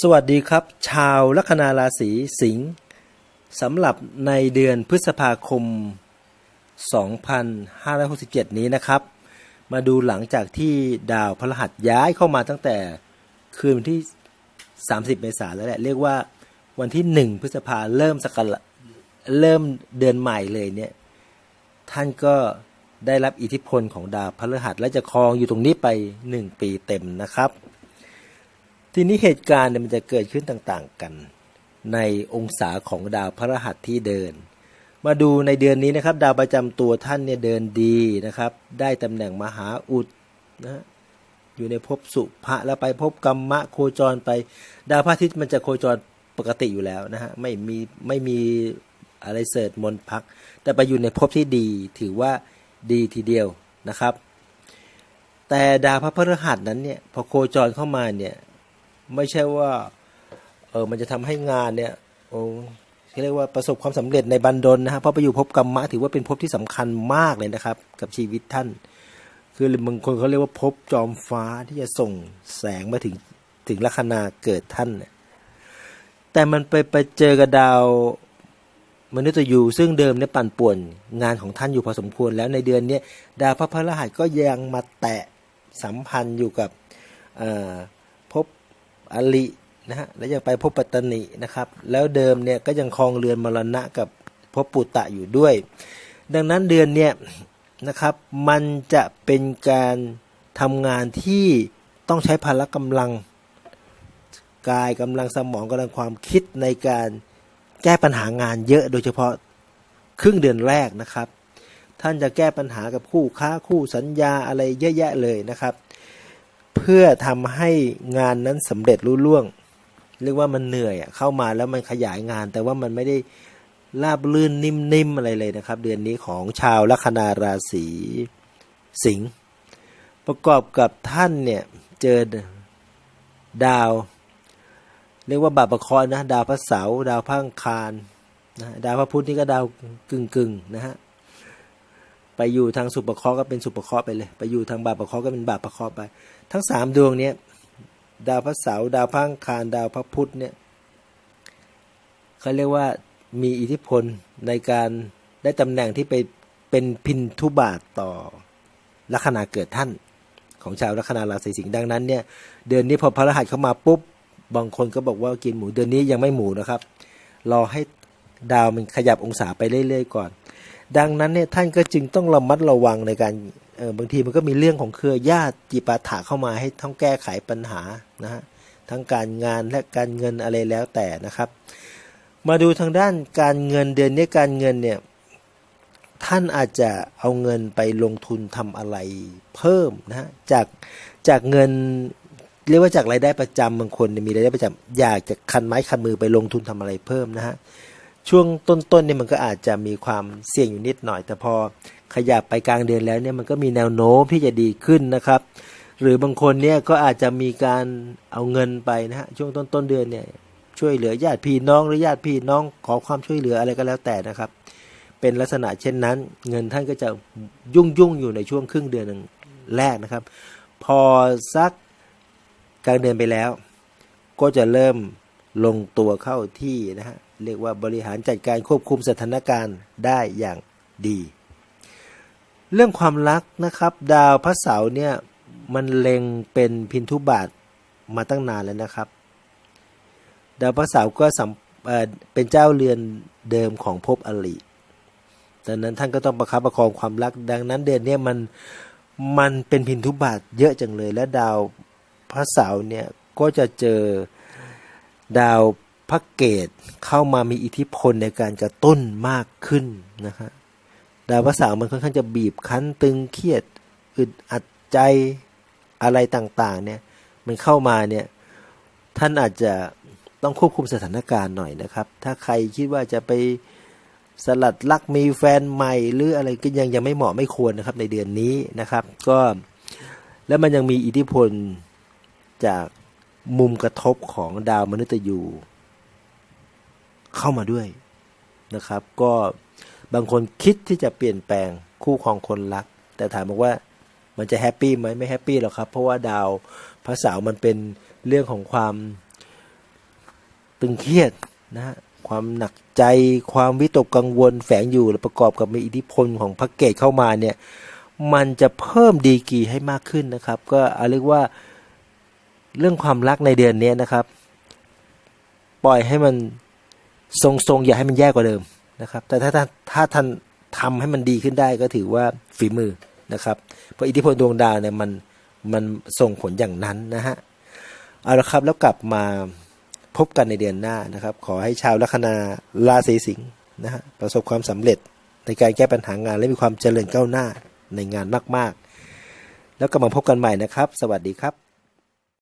สวัสดีครับ ชาวลัคนาราศีสิงห์สำหรับในเดือนพฤษภาคม 2567 นี้นะครับ มาดูหลังจากที่ดาวพฤหัสย้ายเข้ามาตั้งแต่คืนวันที่ 30 เมษายนแล้วแหละ เรียกว่าวันที่ 1 พฤษภาเริ่มสกลเริ่มเดือนใหม่เลยเนี่ย ท่านก็ได้รับอิทธิพลของดาวพฤหัสและจะครองอยู่ตรงนี้ไป 1 ปีเต็มนะครับ ทีนี้เหตุการณ์เนี่ยมันจะเกิดขึ้นต่างๆกัน ในองศาของดาวพฤหัสที่เดิน มาดูในเดือนนี้นะครับ ดาวประจำตัวท่านเนี่ยเดินดีนะครับ ได้ตำแหน่งมหาอุดนะฮะอยู่ในภพสุภะแล้วไปภพกรรมะโคจรไป ดาวพระอาทิตย์มันจะโคจรปกติอยู่แล้วนะฮะไม่มีไม่มีอะไรเสริฐมนพัก แต่ไปอยู่ในภพที่ดีถือว่าดีทีเดียวนะครับ แต่ดาวพระพฤหัสนั้นเนี่ยพอโคจรเข้ามาเนี่ย ไม่ใช่ว่าเออมันจะทำให้งานเนี่ยโอ้เรียกว่าประสบความสำเร็จในบันดลนะฮะเพราะไปอยู่ภพกรรมะถือว่าเป็นภพที่สำคัญมากเลยนะครับ กับชีวิตท่าน คือบางคนเขาเรียกว่าภพจอมฟ้าที่จะส่งแสงมาถึงถึงลัคนาเกิดท่าน แต่มันไปไปเจอกับดาวมนุษย์ยูซึ่งเดิมเนี่ยปั่นป่วนงานของท่านอยู่พอสมควร แล้วในเดือนนี้ดาวพระพฤหัสก็ยังมาแตะสัมพันธ์อยู่กับอ่อภพ อลินะฮะแล้วยังไปพบปัตตนินะครับ แล้วเดิมเนี่ยก็ยังครองเรือนมรณะกับพบปุตตะอยู่ด้วย ดังนั้นเดือนเนี่ยนะครับมันจะเป็นการทำงานที่ต้องใช้พละกำลังกายกำลังสมองกำลังความคิดในการแก้ปัญหางานเยอะโดยเฉพาะครึ่งเดือนแรกนะครับ ท่านจะแก้ปัญหากับคู่ค้าคู่สัญญาอะไรเยอะแยะเลยนะครับ เพื่อทำให้งานนั้นสำเร็จรุ่ล่วง เรียกว่ามันเหนื่อยอะเข้ามาแล้วมันขยายงาน แต่ว่ามันไม่ได้ราบลื่นนิ่มๆอะไรเลยนะครับ เดือนนี้ของชาวลัคนาราศีสิงห์ประกอบกับท่านเนี่ยเจอดาว เรียกว่าบาปประคราะห์นะดาวพระเสาร์ดาวพังคารนะดาวพระพุธนี่ก็ดาวกึ่งๆนะฮะไปอยู่ทางสุปเคราะห์ก็เป็นสุปเคราะห์ไปเลย ไปอยู่ทางบาปประเคราะห์ก็เป็นบาปประเคราะห์ไป ทั้งสามดวงเนี้ยดาวพระเสาร์ดาวพระอังคารดาวพระพุธเนี่ยเขาเรียกว่ามีอิทธิพลในการได้ตำแหน่งที่ไปเป็นพินทุบาทต่อลัคนาเกิดท่านของชาวลัคนาราศีสิงห์ดังนั้นเนี่ยเดือนนี้พอพระรหัสเข้ามาปุ๊บบางคนก็บอกว่ากินหมูเดือนนี้ยังไม่หมูนะครับ รอให้ดาวมันขยับองศาไปเรื่อยๆก่อน ดังนั้นเนี่ยท่านก็จึงต้องระมัดระวังในการ ออบางทีมันก็มีเรื่องของเครือญาติจิปาถะเข้ามาให้ต้องแก้ไขปัญหานะฮะทั้งการงานและการเงินอะไรแล้วแต่นะครับ มาดูทางด้านการเงินเดือนนี้การเงินเนี่ยท่านอาจจะเอาเงินไปลงทุนทำอะไรเพิ่มนะฮะจากจากเงินเรียกว่าจากรายได้ประจำบางคนมีรายได้ประจำอยากจะคันไม้คันมือไปลงทุนทำอะไรเพิ่มนะฮะช่วงต้นๆเนี่ยมันก็อาจจะมีความเสี่ยงอยู่นิดหน่อย แต่พอ ขยับไปกลางเดือนแล้วเนี่ยมันก็มีแนวโน้มที่จะดีขึ้นนะครับ หรือบางคนเนี่ยก็อาจจะมีการเอาเงินไปนะฮะช่วงต้นต้นเดือนเนี่ยช่วยเหลือญาติพี่น้องหรือญาติพี่น้องขอความช่วยเหลืออะไรก็แล้วแต่นะครับ เป็นลักษณะเช่นนั้น เงินท่านก็จะยุ่งยุ่งอยู่ในช่วงครึ่งเดือนแรกนะครับ พอสักกลางเดือนไปแล้ว ก็จะเริ่มลงตัวเข้าที่นะฮะเรียกว่าบริหารจัดการควบคุมสถานการณ์ได้อย่างดี เรื่องความรักนะครับ ดาวพระเสาร์เนี่ยมันเล็งเป็นพินทุบาทมาตั้งนานแล้วนะครับ ดาวพระเสาร์ก็สัมเเป็นเจ้าเรือนเดิมของภพอลิดังนั้นท่านก็ต้องประคับประคองความรัก ดังนั้นเดือนนี้มันมันเป็นพินทุบาทเยอะจังเลย และดาวพระเสาร์เนี่ยก็จะเจอดาวพระเกตเข้ามามีอิทธิพลในการกระตุ้นมากขึ้นนะครับ ดาวพระเสาร์มันค่อนข้างจะบีบคั้นตึงเครียดอึดอัดใจอะไรต่างๆ เนี่ย มันเข้ามาเนี่ยท่านอาจจะต้องควบคุมสถานการณ์หน่อยนะครับ ถ้าใครคิดว่าจะไปสลัดลักมีแฟนใหม่หรืออะไรก็ยังยังไม่เหมาะไม่ควรนะครับในเดือนนี้นะครับ ก็แล้วมันยังมีอิทธิพลจากมุมกระทบของดาวมนุษย์ยูเข้ามาด้วยนะครับ ก็ บางคนคิดที่จะเปลี่ยนแปลงคู่ครองคนรัก แต่ถามบอกว่ามันจะแฮปปี้ไหมไม่แฮปปี้หรอกครับ เพราะว่าดาวพระเสาร์มันเป็นเรื่องของความตึงเครียดนะฮะความหนักใจความวิตกกังวลแฝงอยู่และประกอบกับมีอิทธิพลของพระเกตเข้ามาเนี่ยมันจะเพิ่มดีกรีให้มากขึ้นนะครับ ก็เอาเรียกว่าเรื่องความรักในเดือนนี้นะครับ ปล่อยให้มันทรงๆอย่าให้มันแย่กว่าเดิม นะครับ แต่ถ้าถ้าถ้าท่านทำให้มันดีขึ้นได้ก็ถือว่าฝีมือนะครับ เพราะอิทธิพลดวงดาวเนี่ยมันมันส่งผลอย่างนั้นนะฮะเอาละครับแล้วกลับมาพบกันในเดือนหน้านะครับ ขอให้ชาวลัคนาราศีสิงห์นะฮะประสบความสำเร็จในการแก้ปัญหางานและมีความเจริญก้าวหน้าในงานมาก ๆ แล้วกลับมาพบกันใหม่นะครับ สวัสดีครับ